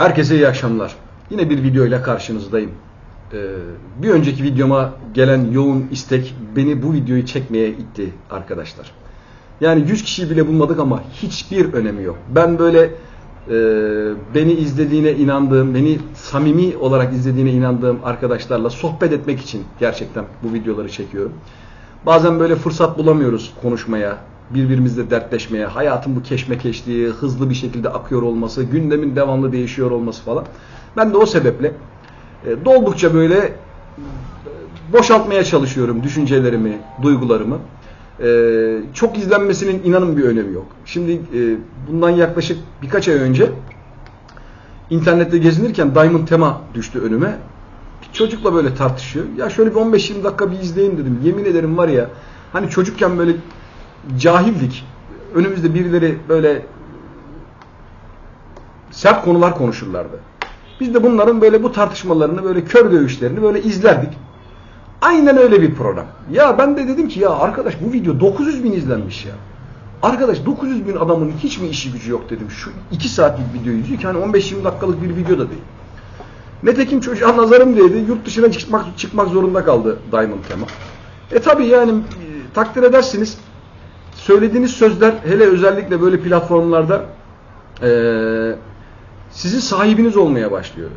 Herkese iyi akşamlar. Yine bir video ile karşınızdayım. Ee, bir önceki videoma gelen yoğun istek beni bu videoyu çekmeye itti arkadaşlar. Yani 100 kişiyi bile bulmadık ama hiçbir önemi yok. Ben böyle e, beni izlediğine inandığım, beni samimi olarak izlediğine inandığım arkadaşlarla sohbet etmek için gerçekten bu videoları çekiyorum. Bazen böyle fırsat bulamıyoruz konuşmaya, birbirimizle dertleşmeye, hayatın bu keşmekeşliği, hızlı bir şekilde akıyor olması, gündemin devamlı değişiyor olması falan. Ben de o sebeple e, doldukça böyle e, boşaltmaya çalışıyorum düşüncelerimi, duygularımı. E, çok izlenmesinin inanın bir önemi yok. Şimdi e, bundan yaklaşık birkaç ay önce internette gezinirken Diamond Tema düştü önüme. Bir çocukla böyle tartışıyor. Ya şöyle bir 15-20 dakika bir izleyin dedim. Yemin ederim var ya hani çocukken böyle cahildik. Önümüzde birileri böyle sert konular konuşurlardı. Biz de bunların böyle bu tartışmalarını, böyle kör dövüşlerini böyle izlerdik. Aynen öyle bir program. Ya ben de dedim ki ya arkadaş bu video 900 bin izlenmiş ya. Arkadaş 900 bin adamın hiç mi işi gücü yok dedim. Şu 2 saatlik videoyu izliyor ki hani 15-20 dakikalık bir video da değil. Netekim çocuğa nazarım değdi. Yurt dışına çıkmak, çıkmak zorunda kaldı Diamond Tema. E tabi yani e, takdir edersiniz söylediğiniz sözler hele özellikle böyle platformlarda e, sizin sahibiniz olmaya başlıyor.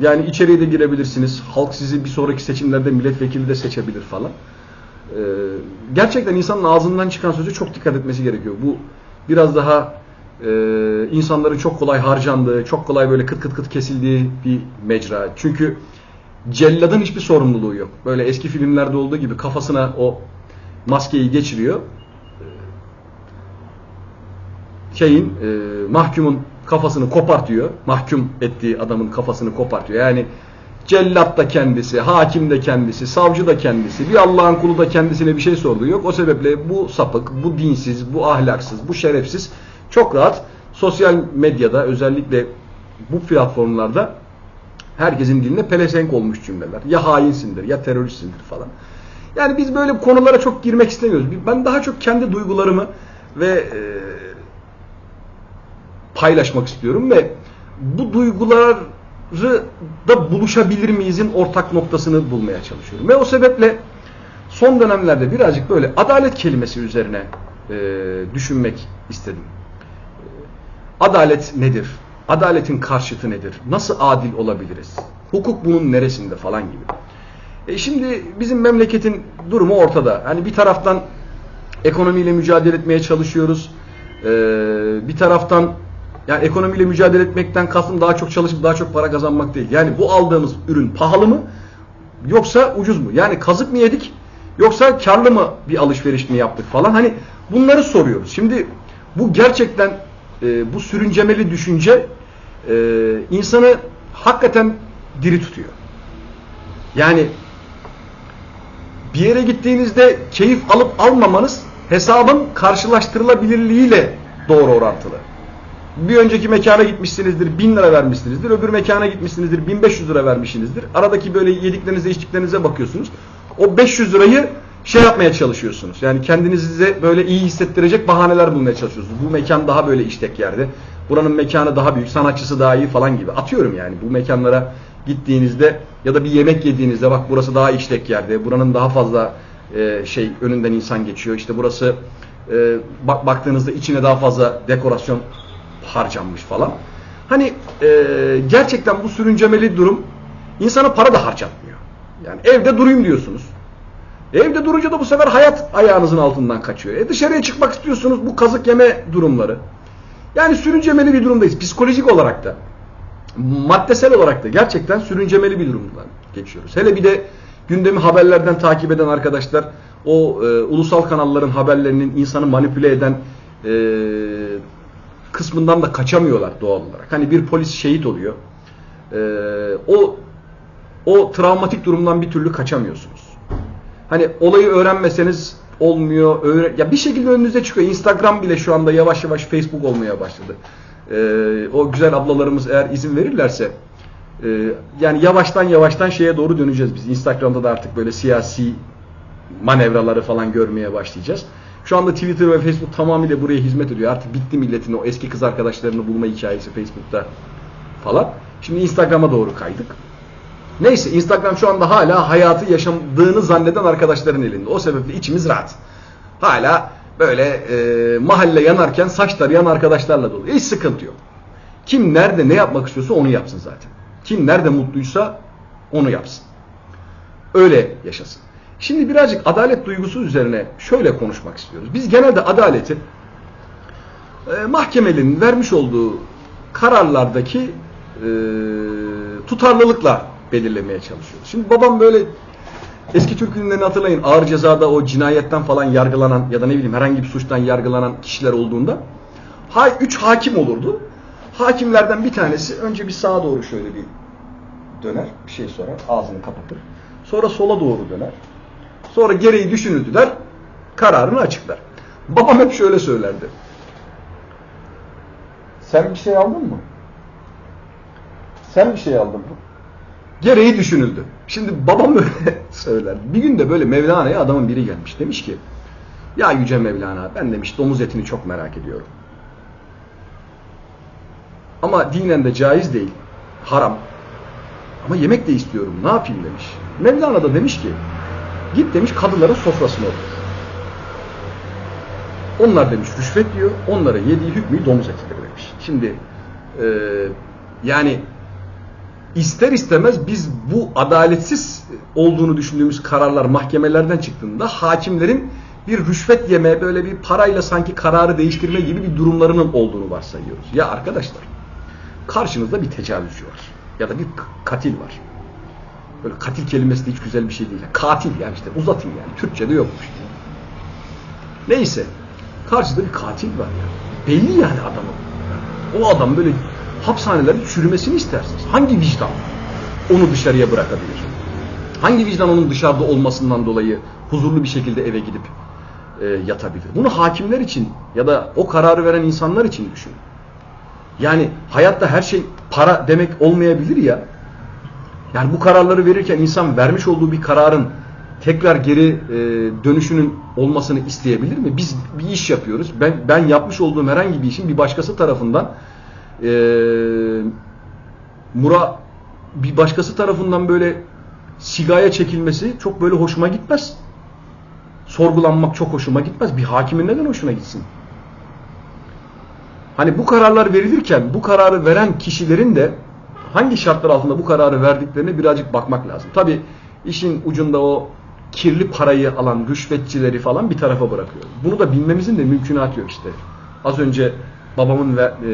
Yani içeriye de girebilirsiniz. Halk sizi bir sonraki seçimlerde milletvekili de seçebilir falan. Ee, gerçekten insanın ağzından çıkan sözü çok dikkat etmesi gerekiyor. Bu biraz daha e, insanların çok kolay harcandığı, çok kolay böyle kıt kıt kıt kesildiği bir mecra. Çünkü celladın hiçbir sorumluluğu yok. Böyle eski filmlerde olduğu gibi kafasına o maskeyi geçiriyor. Şeyin, e, mahkumun kafasını kopartıyor. Mahkum ettiği adamın kafasını kopartıyor. Yani cellat da kendisi, hakim de kendisi, savcı da kendisi, bir Allah'ın kulu da kendisine bir şey sorduğu yok. O sebeple bu sapık, bu dinsiz, bu ahlaksız, bu şerefsiz çok rahat sosyal medyada özellikle bu platformlarda herkesin diline pelesenk olmuş cümleler. Ya hainsindir ya teröristsindir falan. Yani biz böyle konulara çok girmek istemiyoruz. Ben daha çok kendi duygularımı ve e, paylaşmak istiyorum ve bu duyguları da buluşabilir miyizin ortak noktasını bulmaya çalışıyorum. Ve o sebeple son dönemlerde birazcık böyle adalet kelimesi üzerine e, düşünmek istedim. Adalet nedir? Adaletin karşıtı nedir? Nasıl adil olabiliriz? Hukuk bunun neresinde falan gibi. E şimdi bizim memleketin durumu ortada. Hani bir taraftan ekonomiyle mücadele etmeye çalışıyoruz. Ee, bir taraftan yani ekonomiyle mücadele etmekten kastım daha çok çalışıp daha çok para kazanmak değil. Yani bu aldığımız ürün pahalı mı yoksa ucuz mu? Yani kazık mı yedik yoksa karlı mı bir alışveriş mi yaptık falan. Hani bunları soruyoruz. Şimdi bu gerçekten e, bu sürüncemeli düşünce e, insanı hakikaten diri tutuyor. Yani bir yere gittiğinizde keyif alıp almamanız hesabın karşılaştırılabilirliğiyle doğru orantılı. Bir önceki mekana gitmişsinizdir, 1000 lira vermişsinizdir. Öbür mekana gitmişsinizdir, 1500 lira vermişsinizdir. Aradaki böyle yediklerinize, içtiklerinize bakıyorsunuz. O 500 lirayı şey yapmaya çalışıyorsunuz. Yani kendinize böyle iyi hissettirecek bahaneler bulmaya çalışıyorsunuz. Bu mekan daha böyle işlek yerde. Buranın mekanı daha büyük, sanatçısı daha iyi falan gibi. Atıyorum yani bu mekanlara gittiğinizde ya da bir yemek yediğinizde bak burası daha işlek yerde. Buranın daha fazla e, şey önünden insan geçiyor. İşte burası e, bak baktığınızda içine daha fazla dekorasyon harcanmış falan. Hani e, gerçekten bu sürüncemeli durum insana para da harcatmıyor. Yani evde durayım diyorsunuz. Evde durunca da bu sefer hayat ayağınızın altından kaçıyor. E dışarıya çıkmak istiyorsunuz bu kazık yeme durumları. Yani sürüncemeli bir durumdayız. Psikolojik olarak da, maddesel olarak da gerçekten sürüncemeli bir durumdan geçiyoruz. Hele bir de gündemi haberlerden takip eden arkadaşlar o e, ulusal kanalların haberlerinin insanı manipüle eden e, kısmından da kaçamıyorlar doğal olarak. Hani bir polis şehit oluyor. E, o o travmatik durumdan bir türlü kaçamıyorsunuz. Hani olayı öğrenmeseniz olmuyor. Öğren ya bir şekilde önünüze çıkıyor. Instagram bile şu anda yavaş yavaş Facebook olmaya başladı. Ee, o güzel ablalarımız eğer izin verirlerse e, yani yavaştan yavaştan şeye doğru döneceğiz biz. Instagram'da da artık böyle siyasi manevraları falan görmeye başlayacağız. Şu anda Twitter ve Facebook tamamıyla buraya hizmet ediyor. Artık bitti milletin o eski kız arkadaşlarını bulma hikayesi Facebook'ta falan. Şimdi Instagram'a doğru kaydık. Neyse Instagram şu anda hala hayatı yaşadığını zanneden arkadaşların elinde. O sebeple içimiz rahat. Hala böyle e, mahalle yanarken saç tarayan arkadaşlarla dolu. Hiç sıkıntı yok. Kim nerede ne yapmak istiyorsa onu yapsın zaten. Kim nerede mutluysa onu yapsın. Öyle yaşasın. Şimdi birazcık adalet duygusu üzerine şöyle konuşmak istiyoruz. Biz genelde adaleti e, mahkemelerin vermiş olduğu kararlardaki e, tutarlılıkla belirlemeye çalışıyoruz. Şimdi babam böyle eski Türk filmlerini hatırlayın ağır cezada o cinayetten falan yargılanan ya da ne bileyim herhangi bir suçtan yargılanan kişiler olduğunda ha, üç hakim olurdu. Hakimlerden bir tanesi önce bir sağa doğru şöyle bir döner, bir şey sorar, ağzını kapatır. Sonra sola doğru döner. Sonra gereği düşünüldüler, kararını açıklar. Babam hep şöyle söylerdi. Sen bir şey aldın mı? Sen bir şey aldın mı? Gereği düşünüldü. Şimdi babam öyle söyler. Bir gün de böyle Mevlana'ya adamın biri gelmiş. Demiş ki, ya Yüce Mevlana ben demiş domuz etini çok merak ediyorum. Ama dinen de caiz değil. Haram. Ama yemek de istiyorum. Ne yapayım demiş. Mevlana da demiş ki git demiş kadıların sofrasına otur. Onlar demiş rüşvet diyor. Onlara yediği hükmü domuz etidir demiş. Şimdi e, yani ister istemez biz bu adaletsiz olduğunu düşündüğümüz kararlar mahkemelerden çıktığında hakimlerin bir rüşvet yeme, böyle bir parayla sanki kararı değiştirme gibi bir durumlarının olduğunu varsayıyoruz. Ya arkadaşlar, karşınızda bir tecavüzcü var. Ya da bir katil var. Böyle katil kelimesi de hiç güzel bir şey değil. Katil yani işte uzatın yani. Türkçe'de yokmuş. Neyse. Karşıda bir katil var yani. Belli yani adamın. O adam böyle hapishanelerde çürümesini istersiniz. Hangi vicdan onu dışarıya bırakabilir? Hangi vicdan onun dışarıda olmasından dolayı huzurlu bir şekilde eve gidip e, yatabilir? Bunu hakimler için ya da o kararı veren insanlar için düşün. Yani hayatta her şey para demek olmayabilir ya. Yani bu kararları verirken insan vermiş olduğu bir kararın tekrar geri e, dönüşünün olmasını isteyebilir mi? Biz bir iş yapıyoruz. Ben ben yapmış olduğum herhangi bir işin bir başkası tarafından e, mura bir başkası tarafından böyle sigaya çekilmesi çok böyle hoşuma gitmez. Sorgulanmak çok hoşuma gitmez. Bir hakimin neden hoşuna gitsin? Hani bu kararlar verilirken bu kararı veren kişilerin de hangi şartlar altında bu kararı verdiklerine birazcık bakmak lazım. Tabi işin ucunda o kirli parayı alan rüşvetçileri falan bir tarafa bırakıyor. Bunu da bilmemizin de mümkünatı yok işte. Az önce babamın ve, e,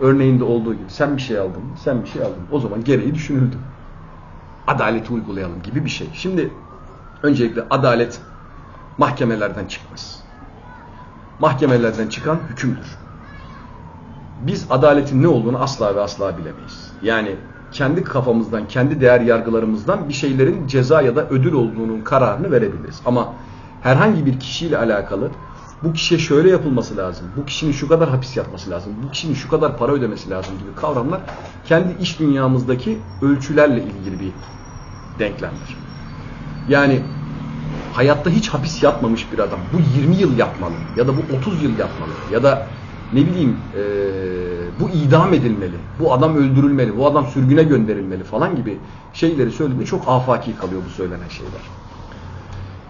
örneğinde olduğu gibi sen bir şey aldın, sen bir şey aldın. O zaman gereği düşünüldü. Adaleti uygulayalım gibi bir şey. Şimdi öncelikle adalet mahkemelerden çıkmaz. Mahkemelerden çıkan hükümdür biz adaletin ne olduğunu asla ve asla bilemeyiz. Yani kendi kafamızdan, kendi değer yargılarımızdan bir şeylerin ceza ya da ödül olduğunun kararını verebiliriz. Ama herhangi bir kişiyle alakalı bu kişiye şöyle yapılması lazım, bu kişinin şu kadar hapis yatması lazım, bu kişinin şu kadar para ödemesi lazım gibi kavramlar kendi iş dünyamızdaki ölçülerle ilgili bir denklemdir. Yani hayatta hiç hapis yatmamış bir adam bu 20 yıl yapmalı ya da bu 30 yıl yapmalı ya da ne bileyim e, bu idam edilmeli, bu adam öldürülmeli, bu adam sürgüne gönderilmeli falan gibi şeyleri söylediğinde çok afaki kalıyor bu söylenen şeyler.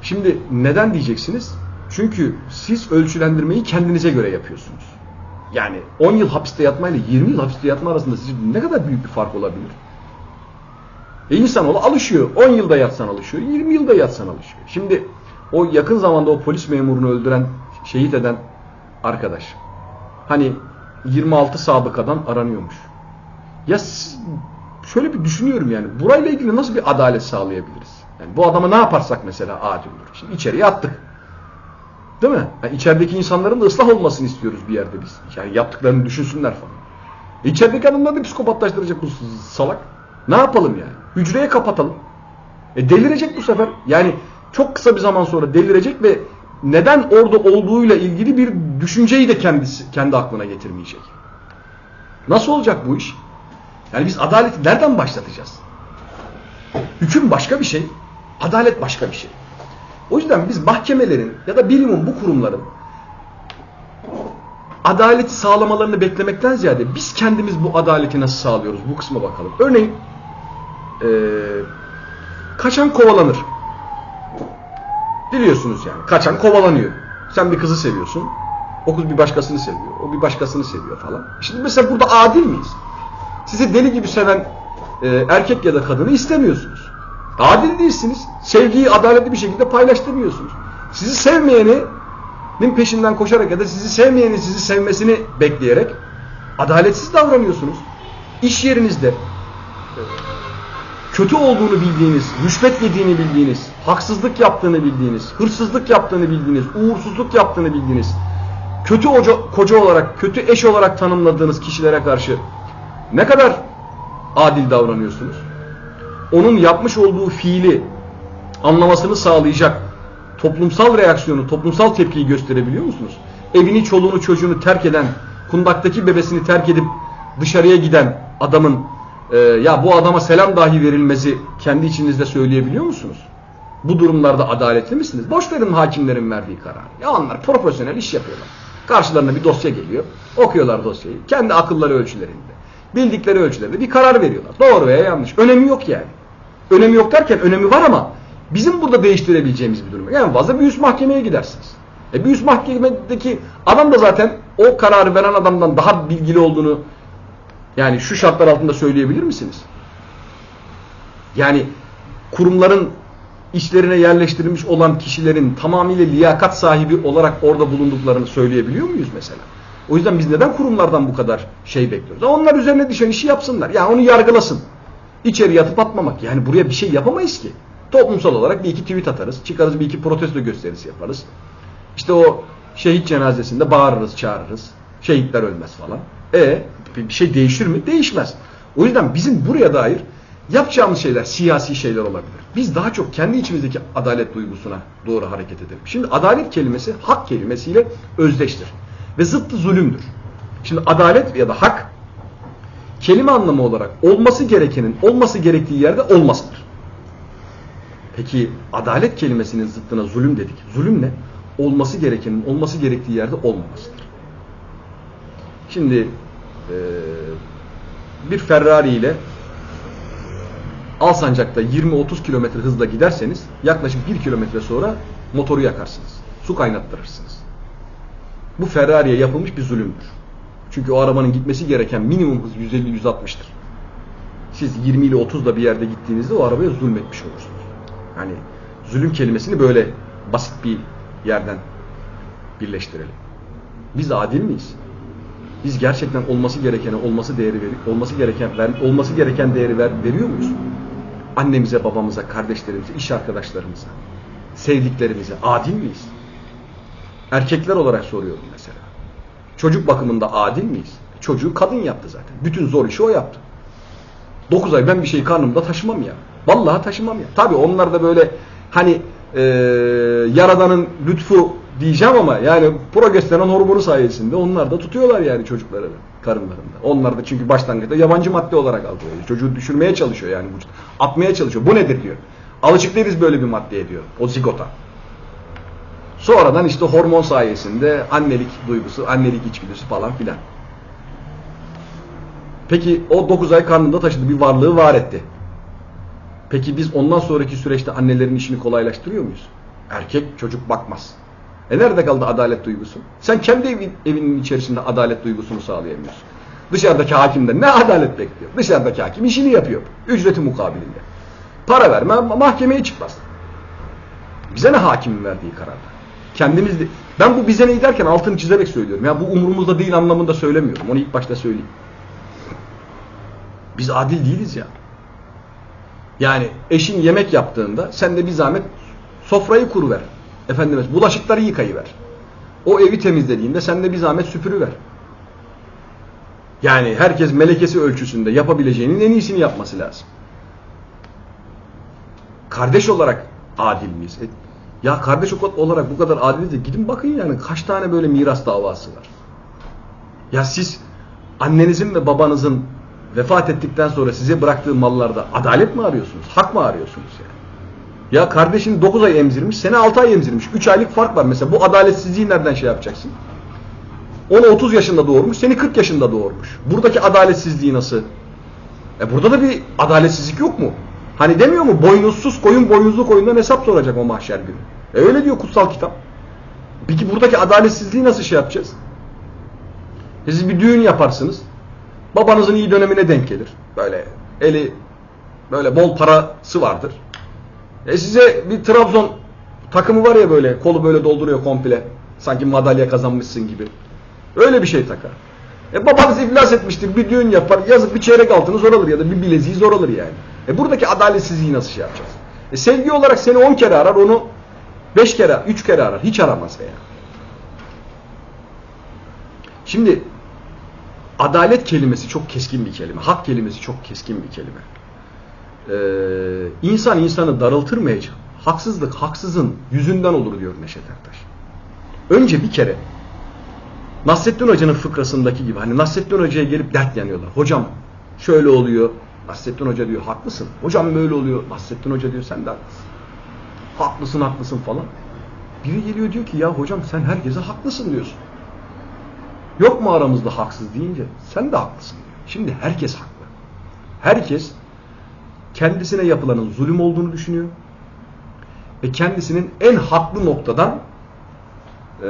Şimdi neden diyeceksiniz? Çünkü siz ölçülendirmeyi kendinize göre yapıyorsunuz. Yani 10 yıl hapiste yatmayla 20 yıl hapiste yatma arasında sizce ne kadar büyük bir fark olabilir? E insanoğlu alışıyor. 10 yılda yatsan alışıyor, 20 yılda yatsan alışıyor. Şimdi o yakın zamanda o polis memurunu öldüren, şehit eden arkadaş hani 26 sabıkadan aranıyormuş. Ya şöyle bir düşünüyorum yani burayla ilgili nasıl bir adalet sağlayabiliriz? Yani bu adama ne yaparsak mesela adil olur. Şimdi içeriye attık. Değil mi? Yani içerideki insanların da ıslah olmasını istiyoruz bir yerde biz. Yani yaptıklarını düşünsünler falan. E içerideki adamları da psikopatlaştıracak bu salak. Ne yapalım yani? Hücreye kapatalım. E delirecek bu sefer. Yani çok kısa bir zaman sonra delirecek ve neden orada olduğuyla ilgili bir düşünceyi de kendisi kendi aklına getirmeyecek. Nasıl olacak bu iş? Yani biz adaleti nereden başlatacağız? Hüküm başka bir şey, adalet başka bir şey. O yüzden biz mahkemelerin ya da bilimin bu kurumların adaleti sağlamalarını beklemekten ziyade biz kendimiz bu adaleti nasıl sağlıyoruz? Bu kısma bakalım. Örneğin e, kaçan kovalanır. Biliyorsunuz yani. Kaçan kovalanıyor. Sen bir kızı seviyorsun. O kız bir başkasını seviyor. O bir başkasını seviyor falan. Şimdi mesela burada adil miyiz? Sizi deli gibi seven e, erkek ya da kadını istemiyorsunuz. Adil değilsiniz. Sevgiyi adaletli bir şekilde paylaştırmıyorsunuz. Sizi sevmeyenin peşinden koşarak ya da sizi sevmeyenin sizi sevmesini bekleyerek adaletsiz davranıyorsunuz. İş yerinizde kötü olduğunu bildiğiniz, rüşvet yediğini bildiğiniz, haksızlık yaptığını bildiğiniz, hırsızlık yaptığını bildiğiniz, uğursuzluk yaptığını bildiğiniz, kötü hoca, koca olarak, kötü eş olarak tanımladığınız kişilere karşı ne kadar adil davranıyorsunuz? Onun yapmış olduğu fiili anlamasını sağlayacak toplumsal reaksiyonu, toplumsal tepkiyi gösterebiliyor musunuz? Evini, çoluğunu, çocuğunu terk eden, kundaktaki bebesini terk edip dışarıya giden adamın e, ya bu adama selam dahi verilmezi kendi içinizde söyleyebiliyor musunuz? Bu durumlarda adaletli misiniz? Boş verin hakimlerin verdiği kararı. Ya onlar profesyonel iş yapıyorlar. Karşılarına bir dosya geliyor. Okuyorlar dosyayı. Kendi akılları ölçülerinde. Bildikleri ölçülerde bir karar veriyorlar. Doğru veya yanlış. Önemi yok yani. Önemi yok derken önemi var ama bizim burada değiştirebileceğimiz bir durum. Yani fazla bir üst mahkemeye gidersiniz. E bir üst mahkemedeki adam da zaten o kararı veren adamdan daha bilgili olduğunu yani şu şartlar altında söyleyebilir misiniz? Yani kurumların işlerine yerleştirilmiş olan kişilerin tamamıyla liyakat sahibi olarak orada bulunduklarını söyleyebiliyor muyuz mesela? O yüzden biz neden kurumlardan bu kadar şey bekliyoruz? Onlar üzerine düşen işi yapsınlar. Yani onu yargılasın. İçeri yatıp atmamak. Yani buraya bir şey yapamayız ki. Toplumsal olarak bir iki tweet atarız. Çıkarız bir iki protesto gösterisi yaparız. İşte o şehit cenazesinde bağırırız, çağırırız. Şehitler ölmez falan. E bir şey değişir mi? Değişmez. O yüzden bizim buraya dair yapacağımız şeyler siyasi şeyler olabilir. Biz daha çok kendi içimizdeki adalet duygusuna doğru hareket edelim. Şimdi adalet kelimesi hak kelimesiyle özdeştir. Ve zıttı zulümdür. Şimdi adalet ya da hak kelime anlamı olarak olması gerekenin olması gerektiği yerde olmasıdır. Peki adalet kelimesinin zıttına zulüm dedik. Zulüm ne? Olması gerekenin olması gerektiği yerde olmamasıdır. Şimdi e, bir Ferrari ile Alsancak'ta 20-30 kilometre hızla giderseniz yaklaşık 1 kilometre sonra motoru yakarsınız. Su kaynattırırsınız. Bu Ferrari'ye yapılmış bir zulümdür. Çünkü o arabanın gitmesi gereken minimum hız 150-160'tır. Siz 20 ile 30 da bir yerde gittiğinizde o arabaya zulmetmiş olursunuz. Yani zulüm kelimesini böyle basit bir yerden birleştirelim. Biz adil miyiz? Biz gerçekten olması gerekene olması değeri veri, olması gereken ver, olması gereken değeri ver, veriyor muyuz? Annemize, babamıza, kardeşlerimize, iş arkadaşlarımıza, sevdiklerimize adil miyiz? Erkekler olarak soruyorum mesela. Çocuk bakımında adil miyiz? Çocuğu kadın yaptı zaten. Bütün zor işi o yaptı. 9 ay ben bir şeyi karnımda taşımam ya. Vallahi taşımam ya. Tabi onlar da böyle hani e, yaradanın lütfu diyeceğim ama yani progesteron hormonu sayesinde onlar da tutuyorlar yani çocukları karınlarında. Onlar da çünkü başlangıçta yabancı madde olarak algılıyor. Çocuğu düşürmeye çalışıyor yani vücut. Atmaya çalışıyor. Bu nedir diyor. Alışık değiliz böyle bir maddeye diyor. O zigota. Sonradan işte hormon sayesinde annelik duygusu, annelik içgüdüsü falan filan. Peki o 9 ay karnında taşıdı bir varlığı var etti. Peki biz ondan sonraki süreçte annelerin işini kolaylaştırıyor muyuz? Erkek çocuk bakmaz. E nerede kaldı adalet duygusu? Sen kendi evin, evinin içerisinde adalet duygusunu sağlayamıyorsun. Dışarıdaki hakimden ne adalet bekliyor? Dışarıdaki hakim işini yapıyor. Ücreti mukabilinde. Para verme mahkemeye çıkmaz. Bize ne hakimin verdiği kararda? Kendimiz ben bu bize ne derken altını çizerek söylüyorum. Ya bu umurumuzda değil anlamında söylemiyorum. Onu ilk başta söyleyeyim. Biz adil değiliz ya. Yani eşin yemek yaptığında sen de bir zahmet sofrayı kuruver. Efendimiz bulaşıkları yıkayıver. O evi temizlediğinde sen de bir zahmet süpürüver. Yani herkes melekesi ölçüsünde yapabileceğinin en iyisini yapması lazım. Kardeş olarak adil miyiz? E, ya kardeş olarak bu kadar adiliz de gidin bakın yani kaç tane böyle miras davası var. Ya siz annenizin ve babanızın vefat ettikten sonra size bıraktığı mallarda adalet mi arıyorsunuz? Hak mı arıyorsunuz yani? Ya kardeşin 9 ay emzirmiş, sene 6 ay emzirmiş. 3 aylık fark var mesela. Bu adaletsizliği nereden şey yapacaksın? onu 30 yaşında doğurmuş, seni 40 yaşında doğurmuş. Buradaki adaletsizliği nasıl? E burada da bir adaletsizlik yok mu? Hani demiyor mu boynuzsuz koyun boynuzlu koyundan hesap soracak o mahşer günü. E öyle diyor kutsal kitap. Peki buradaki adaletsizliği nasıl şey yapacağız? E siz bir düğün yaparsınız. Babanızın iyi dönemine denk gelir. Böyle eli böyle bol parası vardır. E size bir Trabzon takımı var ya böyle kolu böyle dolduruyor komple. Sanki madalya kazanmışsın gibi. Öyle bir şey takar. E babanız iflas etmiştir bir düğün yapar yazıp bir çeyrek altını zor alır ya da bir bileziği zor alır yani. E buradaki adaletsizliği nasıl şey yapacağız? E sevgi olarak seni 10 kere arar onu 5 kere 3 kere arar hiç aramaz veya. Şimdi adalet kelimesi çok keskin bir kelime. Hak kelimesi çok keskin bir kelime. Ee, insan insanı daraltırmayacak. Haksızlık haksızın yüzünden olur diyor Neşet Ertaş. Önce bir kere Nasrettin Hoca'nın fıkrasındaki gibi hani Nasrettin Hoca'ya gelip dert yanıyorlar. Hocam şöyle oluyor. Nasrettin Hoca diyor haklısın. Hocam böyle oluyor. Nasrettin Hoca diyor sen de haklısın. Haklısın haklısın falan. Biri geliyor diyor ki ya hocam sen herkese haklısın diyorsun. Yok mu aramızda haksız deyince sen de haklısın diyor. Şimdi herkes haklı. Herkes kendisine yapılanın zulüm olduğunu düşünüyor. Ve kendisinin en haklı noktadan e,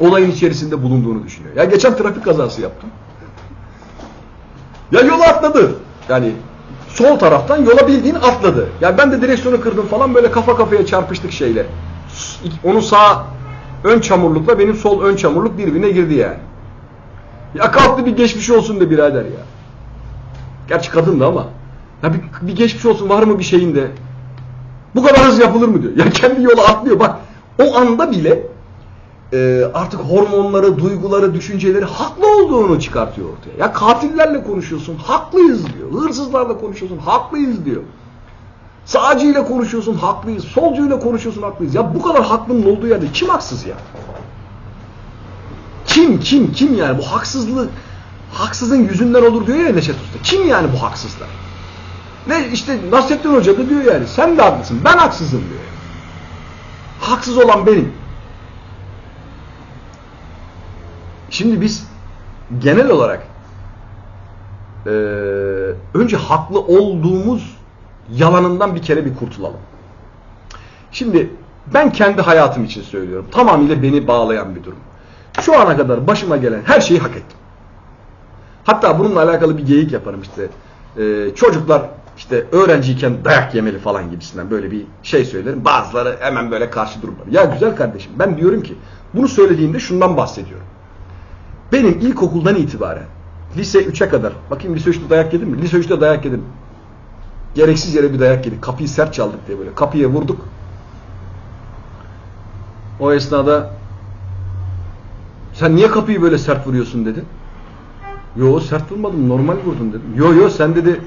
olayın içerisinde bulunduğunu düşünüyor. Ya geçen trafik kazası yaptım. Ya yola atladı. Yani sol taraftan yola bildiğin atladı. Yani ben de direksiyonu kırdım falan böyle kafa kafaya çarpıştık şeyle. Onun sağ ön çamurlukla benim sol ön çamurluk birbirine girdi yani. Ya kalktı bir geçmiş olsun de birader ya. Gerçi kadındı ama. Ya bir, bir geçmiş olsun var mı bir şeyin de. Bu kadar hız yapılır mı diyor. Ya kendi yola atlıyor. Bak o anda bile e, artık hormonları, duyguları, düşünceleri haklı olduğunu çıkartıyor ortaya. Ya katillerle konuşuyorsun, haklıyız diyor. Hırsızlarla konuşuyorsun, haklıyız diyor. Sağcıyla konuşuyorsun, haklıyız. Solcuyla konuşuyorsun, haklıyız. Ya bu kadar haklının olduğu yerde kim haksız ya? Kim, kim, kim yani? Bu haksızlık, haksızın yüzünden olur diyor ya Neşet Usta. Kim yani bu haksızlar? Ne işte Nasrettin Hoca da diyor yani sen de haklısın, ben haksızım diyor. Haksız olan benim. Şimdi biz genel olarak e, önce haklı olduğumuz yalanından bir kere bir kurtulalım. Şimdi ben kendi hayatım için söylüyorum. Tamamıyla beni bağlayan bir durum. Şu ana kadar başıma gelen her şeyi hak ettim. Hatta bununla alakalı bir geyik yaparım işte. E, çocuklar işte öğrenciyken dayak yemeli falan gibisinden böyle bir şey söylerim. Bazıları hemen böyle karşı dururlar. Ya güzel kardeşim ben diyorum ki bunu söylediğimde şundan bahsediyorum. Benim ilkokuldan itibaren lise 3'e kadar bakayım lise 3'te dayak yedim mi? Lise 3'te dayak yedim. Gereksiz yere bir dayak yedik. Kapıyı sert çaldık diye böyle. Kapıya vurduk. O esnada sen niye kapıyı böyle sert vuruyorsun dedi. Yo sert vurmadım normal vurdum dedim. Yo yo sen dedi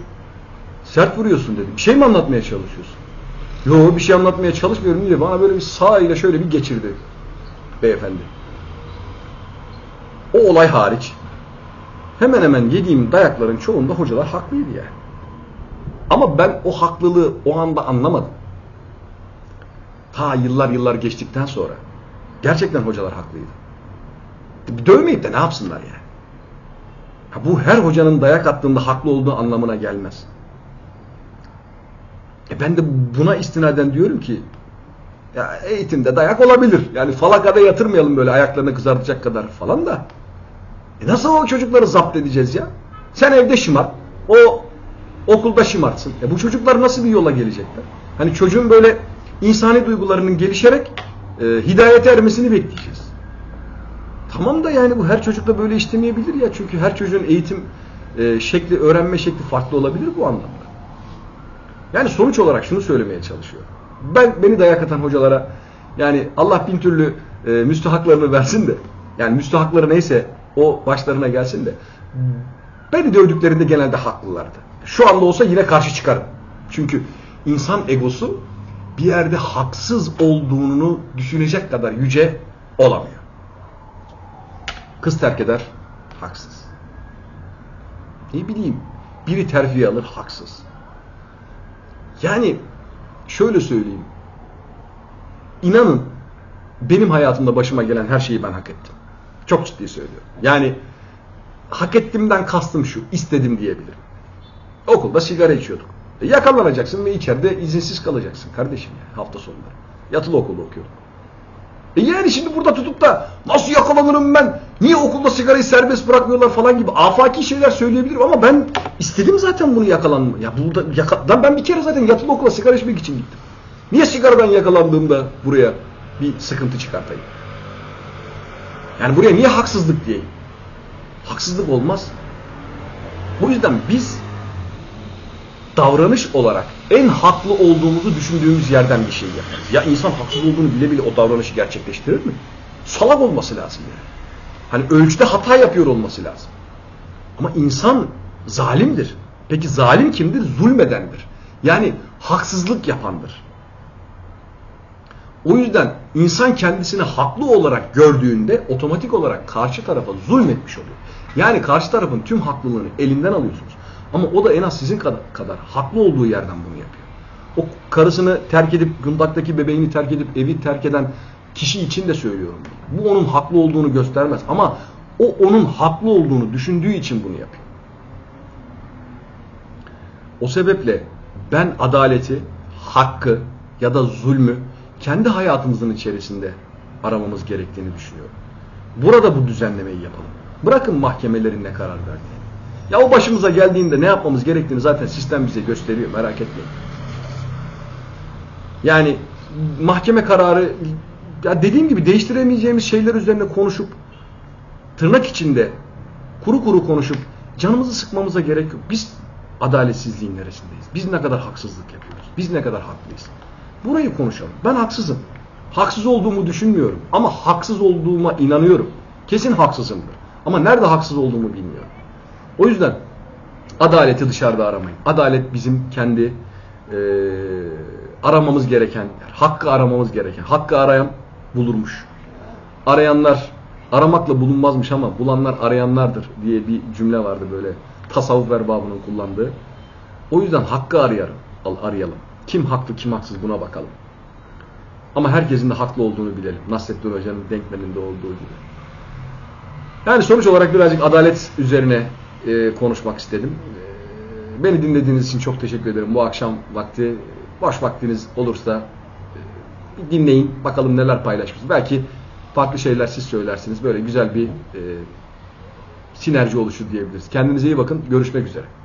sert vuruyorsun dedi. Bir şey mi anlatmaya çalışıyorsun? Yo bir şey anlatmaya çalışmıyorum diye bana böyle bir sağ ile şöyle bir geçirdi beyefendi. O olay hariç hemen hemen yediğim dayakların çoğunda hocalar haklıydı yani. Ama ben o haklılığı o anda anlamadım. Ta yıllar yıllar geçtikten sonra gerçekten hocalar haklıydı. Dövmeyip de ne yapsınlar yani? Ha, bu her hocanın dayak attığında haklı olduğu anlamına gelmez. E ben de buna istinaden diyorum ki ya eğitimde dayak olabilir. Yani falakada yatırmayalım böyle ayaklarını kızartacak kadar falan da. E nasıl o çocukları zapt edeceğiz ya? Sen evde şımart. O okulda şımartsın. E bu çocuklar nasıl bir yola gelecekler? Hani çocuğun böyle insani duygularının gelişerek e, hidayete ermesini bekleyeceğiz. Tamam da yani bu her çocukla böyle işlemeyebilir ya. Çünkü her çocuğun eğitim e, şekli, öğrenme şekli farklı olabilir bu anlamda. Yani sonuç olarak şunu söylemeye çalışıyor. Ben beni dayak atan hocalara yani Allah bin türlü e, müstahaklarını versin de yani müstahakları neyse o başlarına gelsin de beni dövdüklerinde genelde haklılardı. Şu anda olsa yine karşı çıkarım. Çünkü insan egosu bir yerde haksız olduğunu düşünecek kadar yüce olamıyor. Kız terk eder, haksız. Ne bileyim, biri terfiye alır, haksız. Yani şöyle söyleyeyim. İnanın benim hayatımda başıma gelen her şeyi ben hak ettim. Çok ciddi söylüyorum. Yani hak ettimden kastım şu, istedim diyebilirim. Okulda sigara içiyorduk. E, yakalanacaksın ve içeride izinsiz kalacaksın kardeşim yani hafta sonları. Yatılı okulda okuyorduk. E yani şimdi burada tutup da nasıl yakalanırım ben? Niye okulda sigarayı serbest bırakmıyorlar falan gibi afaki şeyler söyleyebilirim ama ben istedim zaten bunu yakalanma. Ya burada yaka, ben bir kere zaten yatılı okula sigara içmek için gittim. Niye sigaradan yakalandığımda buraya bir sıkıntı çıkartayım? Yani buraya niye haksızlık diyeyim? Haksızlık olmaz. Bu yüzden biz davranış olarak en haklı olduğumuzu düşündüğümüz yerden bir şey yaparız. Ya insan haksız olduğunu bile bile o davranışı gerçekleştirir mi? Salak olması lazım yani. Hani ölçüde hata yapıyor olması lazım. Ama insan zalimdir. Peki zalim kimdir? Zulmedendir. Yani haksızlık yapandır. O yüzden insan kendisini haklı olarak gördüğünde otomatik olarak karşı tarafa zulmetmiş oluyor. Yani karşı tarafın tüm haklılığını elinden alıyorsunuz. Ama o da en az sizin kadar, kadar haklı olduğu yerden bunu yapıyor. O karısını terk edip, gündaktaki bebeğini terk edip evi terk eden kişi için de söylüyorum. Bu onun haklı olduğunu göstermez. Ama o onun haklı olduğunu düşündüğü için bunu yapıyor. O sebeple ben adaleti, hakkı ya da zulmü kendi hayatımızın içerisinde aramamız gerektiğini düşünüyorum. Burada bu düzenlemeyi yapalım. Bırakın mahkemelerin ne karar verdiğini. Ya o başımıza geldiğinde ne yapmamız gerektiğini zaten sistem bize gösteriyor merak etmeyin. Yani mahkeme kararı ya dediğim gibi değiştiremeyeceğimiz şeyler üzerine konuşup tırnak içinde kuru kuru konuşup canımızı sıkmamıza gerek yok. Biz adaletsizliğin neresindeyiz? Biz ne kadar haksızlık yapıyoruz? Biz ne kadar haklıyız? Burayı konuşalım. Ben haksızım. Haksız olduğumu düşünmüyorum. Ama haksız olduğuma inanıyorum. Kesin haksızımdır. Ama nerede haksız olduğumu bilmiyorum. O yüzden adaleti dışarıda aramayın. Adalet bizim kendi e, aramamız gereken. Hakkı aramamız gereken. Hakkı arayan bulurmuş. Arayanlar aramakla bulunmazmış ama bulanlar arayanlardır diye bir cümle vardı böyle. Tasavvuf erbabının kullandığı. O yüzden hakkı arayalım. arayalım. Kim haklı kim haksız buna bakalım. Ama herkesin de haklı olduğunu bilelim. Nasrettin Hoca'nın denkleminde olduğu gibi. Yani sonuç olarak birazcık adalet üzerine e, konuşmak istedim. E, beni dinlediğiniz için çok teşekkür ederim. Bu akşam vakti boş vaktiniz olursa dinleyin. Bakalım neler paylaşmış. Belki farklı şeyler siz söylersiniz. Böyle güzel bir e, sinerji oluşur diyebiliriz. Kendinize iyi bakın. Görüşmek üzere.